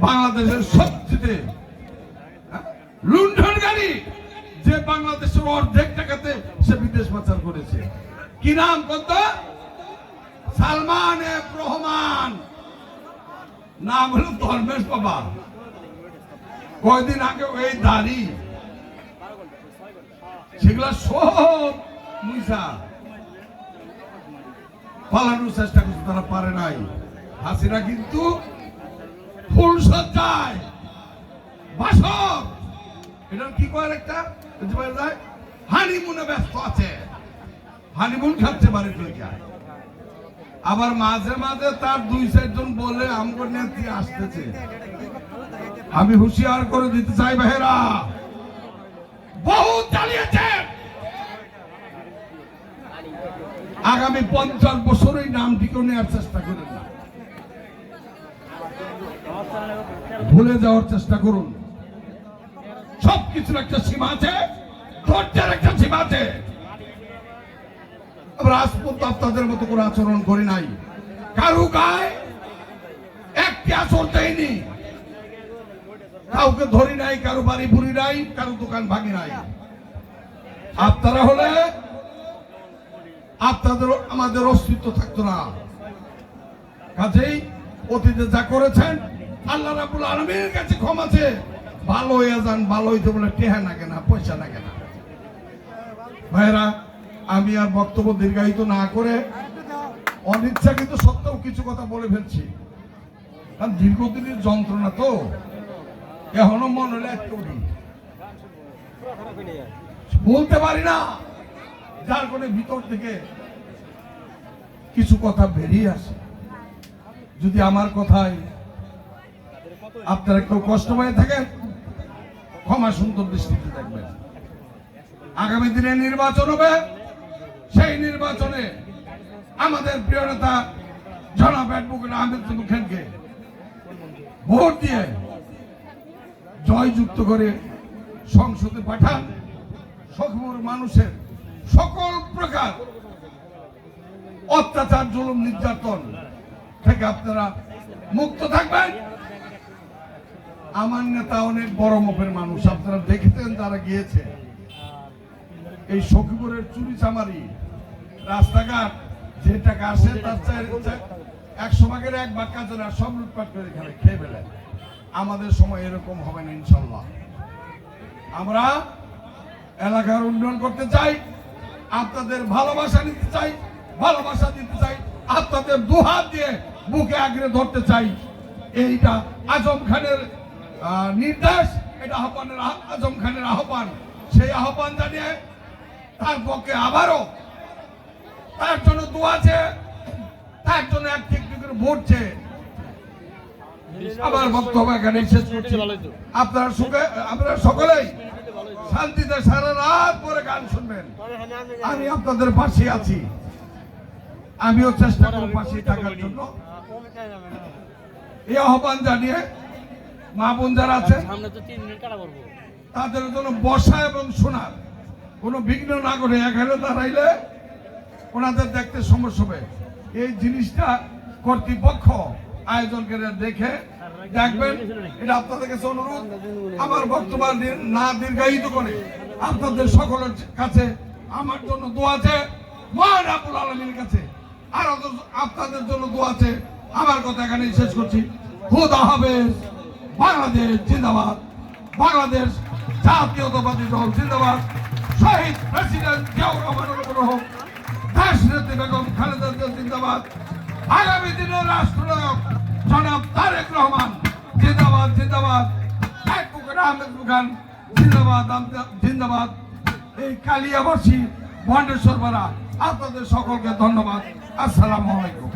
বাংলাদেশের সবচেয়ে হ্যাঁ, লুণ্ঠনকারী যে বাংলাদেশের অর্ধেক টাকাতে সে বিদেশ পাচার করেছে। কি নাম কত? সালমান রহমান। নাম হলো ধর্মেশ বাবা। কয়দিন আগে ওই দাড়ি। সেগুলা সব মুইসা। পালানোর চেষ্টা করছে তারা পারে নাই। হাসিনা কিন্তু ফুল সজ্জায় বাসক এটা কি কয় একটা? যায় হানিমুনে ব্যস্ত আছে। হানিমুন খাচ্ছে বাড়ি থেকে আবার মাঝে মাঝে তার দুই চারজন বলে আমগো নেত্রী আসতেছে। আমি হুঁশিয়ার করে দিতে চাই ভাইরা বহুত চালিয়েছে। আগামী পঞ্চাশ বছরই নামটিকেও নেওয়ার চেষ্টা করেন না। ভুলে যাওয়ার চেষ্টা করুন। সবকিছুর একটা সীমা আছে, ধৈর্যের একটা সীমা আছে। আমরা আজ আপনাদের মতো করে আচরণ করি নাই। কারু গায়ে একটি আচরণ দেয়নি। কাউকে ধরি নাই, কারও বাড়ি বুড়ি নাই, কারও দোকান ভাঙি নাই। আপনারা হলে আপনাদের, আমাদের অস্তিত্ব থাকতো না। কাজেই অতীতে যা করেছেন আল্লাহ রাবুল আলমীর কাছে ক্ষমাছে ভালো হয়ে যান, ভালো হইতে বলে টেহা না পয়সা নাগে না ভাইরা আমি আর বক্তব্য দীর্ঘায়িত না করে অনিচ্ছা কিন্তু সত্ত্বেও কিছু কথা বলে ফেলছি। কারণ দীর্ঘদিনের যন্ত্রণা তো, এখনও মনে হলে। বলতে পারি না, যার করে ভিতর থেকে কিছু কথা বেরিয়ে আসে। যদি আমার কথায় আপনারা কেউ কষ্ট পেয়ে থাকেন, ক্ষমা সুন্দর দৃষ্টিতে দেখবেন। আগামী দিনে নির্বাচন হবে, সেই নির্বাচনে আমাদের প্রিয় নেতা জনাব অ্যাডভোকেট আহমেদ খানকে ভোট দিয়ে জয়যুক্ত করে সংসদে পাঠান। সকল মানুষের সকল প্রকার অত্যাচার, জুলুম, নির্যাতন থেকে আপনারা মুক্ত থাকবেন। আমার নেতা অনেক বড় মাপের মানুষ, আপনারা দেখেছেন তারা গিয়েছে। এই সখীপুরের চুরি চামারি রাস্তাঘাট, যে টাকা আসে তার একশো ভাগের এক ভাগ কাজে সব লুটপাট করে এখানে খেয়ে ফেলেন আমাদের সময় এরকম হবে না, ইনশাল্লাহ। আমরা এলাকার উন্নয়ন করতে চাই, আপনাদের ভালোবাসা নিতে চাই, ভালোবাসা দিতে চাই, আপনাদের দুহাত দিয়ে বুকে আগ্রে ধরতে চাই। এইটা আজম খানের নির্দেশ, এটা আহ্বানের আহ- আজম খানের আহ্বান। সেই আহ্বান জানিয়ে তার পক্ষে আবারও তার জন্য দোয়াছে তার জন্য এক একটি করে ভোট চেয়ে আমার বক্তব্য এখানে শেষ করছি। আপনারা সুখে, আপনারা সকলেই শান্তিতে সারা রাত পরে গান শুনবেন। আমি আপনাদের পাশে আছি। আমিও চেষ্টা করব পাশে থাকার জন্য। এই আহ্বান জানিয়ে মা বোন যারা আছে তাদের জন্য বসা এবং শোনার কোনো বিঘ্ন না করে এখানে দাঁড়াইলে ওনাদের দেখতে সমস্যা হবে। এই জিনিসটা কর্তৃপক্ষ আয়োজন করে দেখে দেখবেন। এটা আপনাদের কাছে অনুরোধ। আমার বক্তব্য না দীর্ঘায়িত করে আপনাদের সকলের কাছে আমার জন্য দোয়া আছে। মহান আবুল আলমীর কাছে আর আপনাদের জন্য দোয়া আছে। আমার কথা এখানে শেষ করছি। খুদা হাফেজ। বাংলাদেশ জিন্দাবাদ। বাংলাদেশ জাতীয়তাবাদী দল জিন্দাবাদ। শহীদ প্রেসিডেন্ট জিয়াউর রহমানের নেত্রী বেগম খালেদা জিয়া জিন্দাবাদ। আগামী দিনের রাষ্ট্রনায়ক জনাব তারেক রহমান জিন্দাবাদ জিন্দাবাদ। আহমেদ খান। জিন্দাবাদ জিন্দাবাদ। এই কালিয়াবাসী ভণ্ডেশ্বর পাড়া, আপনাদের সকলকে ধন্যবাদ। আসসালামু আলাইকুম।